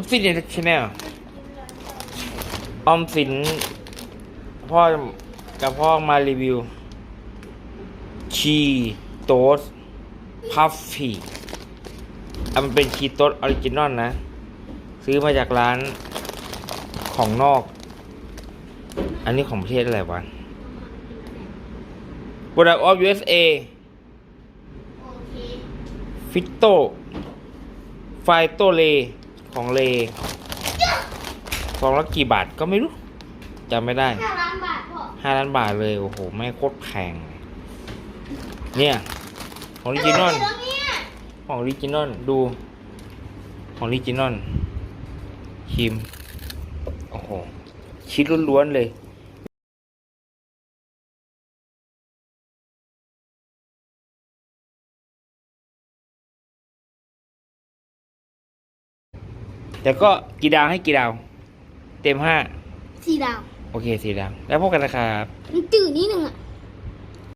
อมสินเน็ตชแนลออมสินพ่อกับพ่อมารีวิว ชีโตสพัฟฟี่อันมันเป็นชีโตสออริจินอลนะ ซื้อมาจากร้านของนอก อันนี้ของประเทศอะไรวะ Product of USA โอเคฟิโต ไฟโตเล ของเลฟองละกี่บาทก็ไม่รู้จำไม่ได้ห้าล้านบาทพ่อห้าล้านบาทเลย โอ้โหแม่งโคตรแพง เนี่ย ของออริจินอลแล้วเนี่ยของออริจินอลดู ของออริจินอลชิม โอ้โหชิ้นล้วนๆเลย แต่ก็กี่ดาวให้กี่ดาว เต็มห้าสี่ดาว โอเคสี่ดาว แล้วพบกันนะครับ มันจืดนิดนึงอะ